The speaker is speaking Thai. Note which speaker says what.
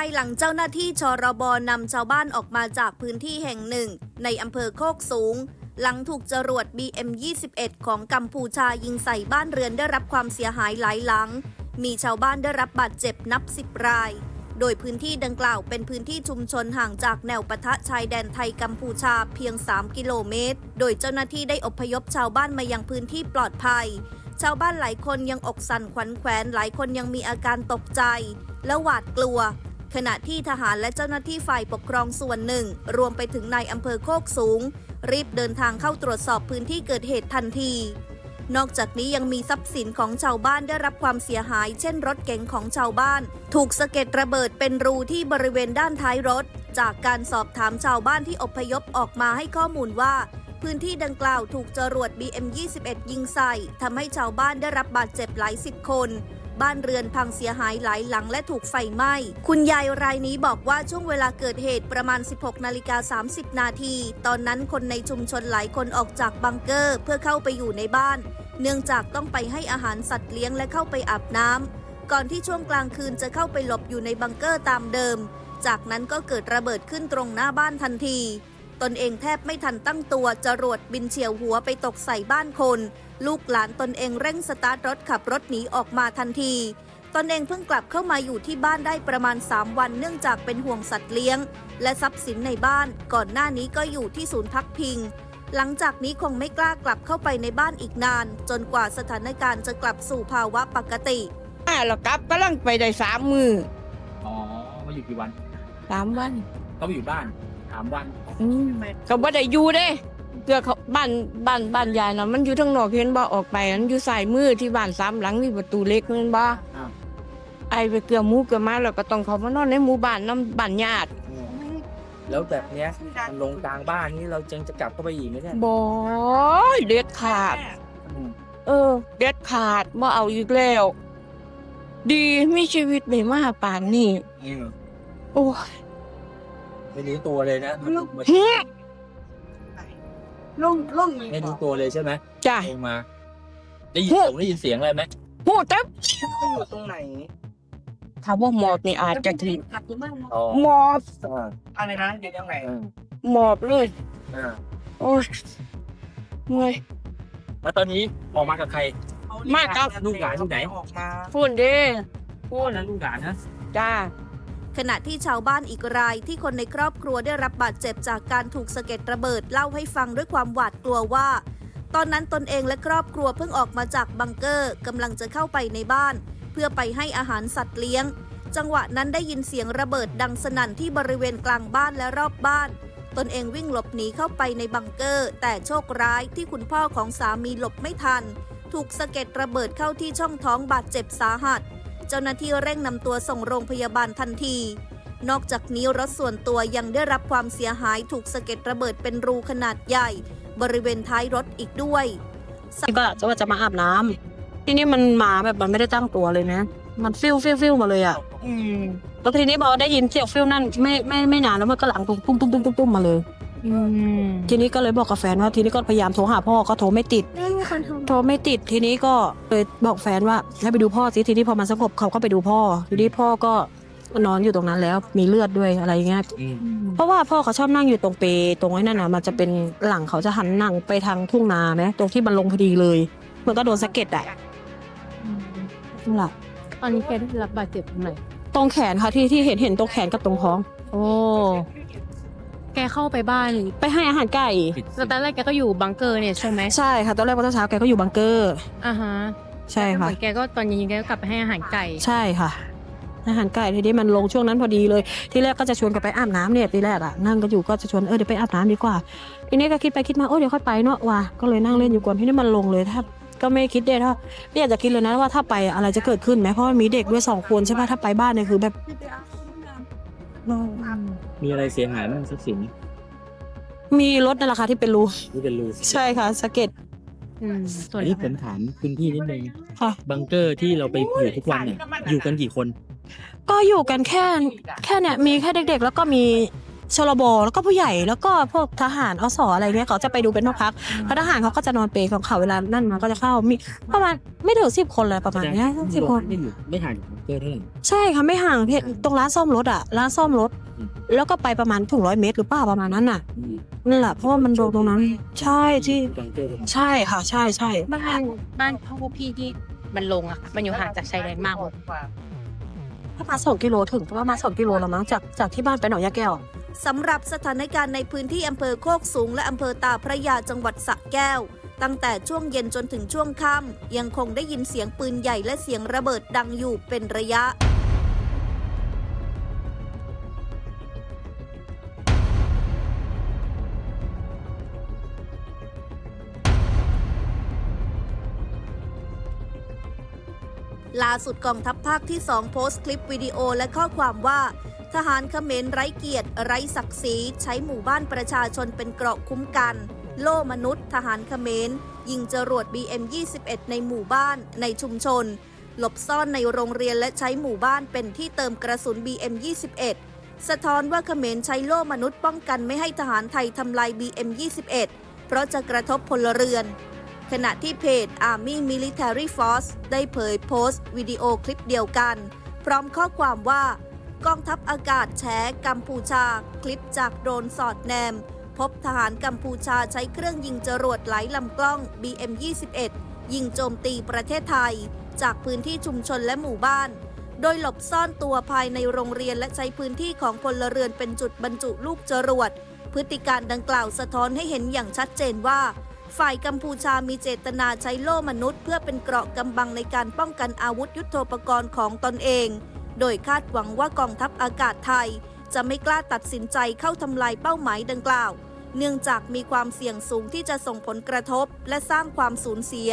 Speaker 1: ายหลังเจ้าหน้าที่ชรบนำชาวบ้านออกมาจากพื้นที่แห่งหนึ่ง ในอำเภอโคกสูง หลังถูกจรวด BM21 ของกัมพูชายิงใส่บ้านเรือนได้รับความเสียหายหลายหลัง มีชาวบ้านได้รับบาดเจ็บนับสิบราย โดยพื้นที่ดังกล่าวเป็นพื้นที่ชุมชนห่างจากแนวปะทะชายแดนไทยกัมพูชาเพียง 3 กิโลเมตร โดยเจ้าหน้าที่ได้อพยพชาวบ้านมายังพื้นที่ปลอดภัยชาวบ้านหลายคนยังอกสั่นขวัญแขวนหลายคนยังมีอาการตกใจ และหวาดกลัว ขณะที่ทหารและเจ้าหน้าที่ฝ่ายปกครองส่วนหนึ่ง รวมไปถึงนายอำเภอโคกสูง รีบเดินทางเข้าตรวจสอบพื้นที่เกิดเหตุทันที นอกจากนี้ยังมีทรัพย์สินของชาวบ้านได้รับความเสียหาย เช่นรถเก๋งของชาวบ้าน ถูกสะเก็ดระเบิดเป็นรูที่บริเวณด้านท้ายรถ จากการสอบถามชาวบ้านที่อพยพออกมาให้ข้อมูลว่า พื้นที่ดังกล่าวถูกจรวด BM21 ยิงใส่ทำให้ชาวบ้านได้รับบาดเจ็บหลายสิบคน บ้านเรือนพังเสียหายหลายหลังและถูกไฟไหม้ คุณยายรายนี้บอกว่าช่วงเวลาเกิดเหตุประมาณ 16 นาฬิกา 30 นาที ตอนนั้นคนในชุมชนหลายคนออกจากบังเกอร์เพื่อเข้าไปอยู่ในบ้าน เนื่องจากต้องไปให้อาหารสัตว์เลี้ยงและเข้าไปอาบน้ำก่อนที่ช่วงกลางคืนจะเข้าไปหลบอยู่ในบังเกอร์ตามเดิม จากนั้นก็เกิดระเบิดขึ้นตรงหน้าบ้านทันที ตนเองแทบไม่ทันตั้งตัวจรวดบินเฉียวหัวไปตกใส่บ้านคน ลูกหลานตนเองเร่งสตาร์ทรถขับรถหนีออกมาทันที ตนเองเพิ่งกลับเข้ามาอยู่ที่บ้านได้ประมาณ 3 วันเนื่องจากเป็นห่วงสัตว์เลี้ยง และทรัพย์สินในบ้าน ก่อนหน้านี้ก็อยู่ที่ศูนย์พักพิง หลังจากนี้คงไม่กล้ากลับเข้าไปในบ้านอีกนาน จนกว่าสถานการณ์จะกลับสู่ภาวะปกติ
Speaker 2: อ่าเรากลับกำลังไปได้สามมือ
Speaker 3: อ๋อมาอยู่กี่วัน
Speaker 2: สามวัน
Speaker 3: เขาไปอยู่บ้านสามวัน
Speaker 2: อืมก็บ่ได้อยู่เด้ เกือเขาบ้านบ้านบ้านยายนะมันอยู่ทางนอกเห็นบ่ออกไปมันอยู่สายมือที่บ้านสามหลังมีประตูเล็กนั่นบ่
Speaker 3: อ้าว
Speaker 2: ไอไปเกลือหมูเกลือมาแล้วก็ต้องเขามานอนในหมู่บ้านน้ำบ้านญาติ
Speaker 3: แล้วแบบเนี้ยมันลงกลางบ้านนี่เราจึงจะกลับเข้าไปอีกไหมเนี่ย
Speaker 2: บ่เด็ดขาด
Speaker 3: อืม
Speaker 2: เออ เด็ดขาดบ่เอาอีกแล้ว ดีมีชีวิตไม่มาป่านนี้
Speaker 3: อืม
Speaker 2: โอ้ย
Speaker 3: ไม่รู้ตัวเลยนะมันมัน
Speaker 2: เฮ้ย
Speaker 4: ลงลง
Speaker 3: ไม่รู้ตัวเลยใช่ไหม
Speaker 2: จ้ะ
Speaker 3: ลงมา ได้ยินเสียงได้ยินเสียงอะไรไหม
Speaker 2: หูแต่
Speaker 4: อยู่ตรงไหน
Speaker 2: ถ้าว่าหมอบนี่อาจจะถึง
Speaker 3: อ๋อ
Speaker 2: หมอบ
Speaker 3: อ่า
Speaker 4: อะไรนะเดี๋ยวยังไง
Speaker 3: อ่า
Speaker 2: หมอบเลย
Speaker 3: อ่า
Speaker 2: โอ้ยเมื่อย
Speaker 3: แล้วตอนนี้ออกมากับใคร
Speaker 2: มาครับ
Speaker 3: ลูกหลานอยู่ไหน
Speaker 4: ออกมา
Speaker 2: พูดเด้พูด
Speaker 3: แล้วลูกหลานนะ
Speaker 2: จ้า
Speaker 1: ขณะที่ชาวบ้านอีกรายที่คนในครอบครัวได้รับบาดเจ็บจากการถูกสะเก็ดระเบิดเล่าให้ฟังด้วยความหวาดกลัวว่า ตอนนั้นตนเองและครอบครัวเพิ่งออกมาจากบังเกอร์กำลังจะเข้าไปในบ้าน เพื่อไปให้อาหารสัตว์เลี้ยง จังหวะนั้นได้ยินเสียงระเบิดดังสนั่นที่บริเวณกลางบ้านและรอบบ้าน ตนเองวิ่งหลบหนีเข้าไปในบังเกอร์ แต่โชคร้ายที่คุณพ่อของสามีหลบไม่ทัน ถูกสะเก็ดระเบิดเข้าที่ช่องท้องบาดเจ็บสาหัส เจ้าหน้าที่เร่งนำตัวส่งโรงพยาบาลทันที นอกจากนี้รถส่วนตัวยังได้รับความเสียหายถูกสะเก็ดระเบิดเป็นรูขนาดใหญ่ บริเวณท้ายรถอีกด้วย
Speaker 5: ที่ก็จะว่าจะมาอาบน้ำทีนี้มันมาแบบมันไม่ได้ตั้งตัวเลยนะ มันฟิวฟิวฟิวมาเลยอะ
Speaker 4: อืม
Speaker 5: แล้วทีนี้พอได้ยินเสียงฟิวนั่นไม่ไม่ไม่นานแล้วมันก็หลังตุ้มตุ้มตุ้มตุ้มตุ้มตุ้มมาเลย
Speaker 4: อืม
Speaker 5: ทีนี้ก็เลยบอกกับแฟนว่าทีนี้ก็พยายามโทรหาพ่อก็โทรไม่ติดโทรไม่ติดทีนี้ก็เลยบอกแฟนว่าให้ไปดูพ่อสิทีนี้พอมันสงบเขาก็ไปดูพ่อ ทีนี้พ่อก็นอนอยู่ตรงนั้นแล้วมีเลือดด้วยอะไรเงี้ย
Speaker 3: อืม
Speaker 5: เพราะว่าพ่อเขาชอบนั่งอยู่ตรงเปตรงไอ้นั่นน่ะมันจะเป็นหลังเขาจะหันหนังไปทางทุ่งนาไหมตรงที่มันลงพอดีเลยเหมันก็โดนสะเก็ดอะนั่นแหละ
Speaker 6: ตอนนี้แกได้รับบาดเจ็บตรงไหน
Speaker 5: ตรงแขนค่ะที่ที่เห็นเห็นตรงแขนกับตรงท้อง
Speaker 6: โอ้แก เข้าไปบ้าน
Speaker 5: ไปให้อาหารไก่
Speaker 3: ปิด
Speaker 6: แล้วตอนแรกแกก็อยู่บังเกอร์เนี่ยใช่ไหม
Speaker 5: ใช่ค่ะตอนแรกวันเช้าแกก็อยู่บังเกอร์
Speaker 6: อ่าฮะ
Speaker 5: ใช่
Speaker 6: แล้วเห
Speaker 5: ค่ะ
Speaker 6: มือนแกก็ตอนเย็นๆแกก็กลับไปให้อาหารไก่
Speaker 5: ใช่ค่ะ อาหารไก่ทีนี้มันลงช่วงนั้นพอดีเลย ที่แรกก็จะชวนกันไปอาบน้ำเนี่ยทีแรกอะนั่งก็อยู่ก็จะชวนเออเดี๋ยวไปอาบน้ำดีกว่าทีนี้ก็คิดไปคิดมาโอ้เดี๋ยวค่อยไปเนาะว่ะก็เลยนั่งเล่นอยู่ก่อนที่นี่มันลงเลยถ้าก็ไม่คิดเด้ถ้าไม่อยากจะคิดเลยนะว่าถ้าไปอะอะไรจะเกิดขึ้นไหมเพราะว่ามีเด็กด้วยสองคนใช่ปะถ้าไปบ้านเนี่ยคือแบบ
Speaker 3: มีอะไรเสียหายบ้างทรัพย์สิน
Speaker 5: มีรถนั่นแหละค่ะที่เป็นรู
Speaker 3: ที่เป็นรู
Speaker 5: ใช่ค่ะสะเก็ด
Speaker 6: อืมส่วน
Speaker 3: อันนี้ผมถามคุณพี่นิดนึง
Speaker 5: ค่ะ
Speaker 3: บังเกอร์ที่เราไปอยู่ทุกวันเนี่ยอยู่กันกี่คน
Speaker 5: ก็อยู่กันแค่แค่เนี่ยมีแค่เด็กๆ แล้วก็มี ชลบแล้วก็ผู้ใหญ่แล้วก็พวกทหารอสอะไรเงี้ยเขาจะไปดูเป็นพักๆเพราะทหารเขาก็จะนอนเปรย์ของเขาเวลานั่นมาก็จะเข้ามีประมาณไม่ถึงสิบคนเลยประมาณเนี้ยสิบคน
Speaker 3: ไม่อยู่ไม่ห่างจากบังเกอร์เท่าไหร่
Speaker 5: ใช่ค่ะไม่ห่างพี่ตรงร้านซ่อมรถอะร้านซ่อมรถ
Speaker 3: อืม
Speaker 5: แล้วก็ไปประมาณถึงร้อยเมตรหรือเปล่าประมาณนั้นน่ะนั่นแหละเพราะว่ามันโดนตรงนั้น ใช่ที่
Speaker 3: บังเกอร์
Speaker 5: ใช่ค่ะ ใช่ใช่
Speaker 6: บ้านบ้านพ่อพี่ที่มันลงอะค่ะมันอยู่ห่างจากชายแดนมากเลย
Speaker 5: ประมาณสองกิโลถึงประมาณสองกิโลละมั้งจากจากที่บ้านไปหนองยาแก้วอะ
Speaker 1: สำหรับสถานการณ์ในพื้นที่อำเภอโคกสูงและอำเภอตาพระยาจังหวัดสระแก้ว ตั้งแต่ช่วงเย็นจนถึงช่วงค่ำยังคงได้ยินเสียงปืนใหญ่และเสียงระเบิดดังอยู่เป็นระยะล่าสุดกองทัพภาคที่ 2 โพสต์คลิปวิดีโอและข้อความว่า ทหารเขมรไร้เกียรติ ไร้ศักดิ์ศรีใช้หมู่บ้านประชาชนเป็นเกราะคุ้มกัน โล่มนุษย์ ทหารเขมร ยิงจรวด BM21 ในหมู่บ้านในชุมชน หลบซ่อนในโรงเรียนและใช้หมู่บ้านเป็นที่เติมกระสุน BM21 สะท้อนว่าเขมรใช้โล่มนุษย์ป้องกันไม่ให้ทหารไทยทำลาย BM21 เพราะจะกระทบพลเรือนขณะที่เพจ Army Military Force ได้เผยโพสต์ วิดีโอคลิปเดียวกัน พร้อมข้อความว่า กองทัพอากาศแฉกัมพูชา คลิปจากโดรนสอดแนม พบทหารกัมพูชาใช้เครื่องยิงจรวดไหลลำกล้อง BM21 ยิงโจมตีประเทศไทย จากพื้นที่ชุมชนและหมู่บ้าน โดยหลบซ่อนตัวภายในโรงเรียนและใช้พื้นที่ของพลเรือนเป็นจุดบรรจุลูกจรวด พฤติการดังกล่าวสะท้อนให้เห็นอย่างชัดเจนว่า ฝ่ายกัมพูชามีเจตนาใช้โล่มนุษย์ เพื่อเป็นเกราะกำบังในการป้องกันอาวุธยุโทโธปกรณ์ของตนเอง โดยคาดหวังว่ากองทัพอากาศไทย จะไม่กล้าตัดสินใจเข้าทำลายเป้าหมายดังกล่าว เนื่องจากมีความเสี่ยงสูงที่จะส่งผลกระทบและสร้างความสูญเสีย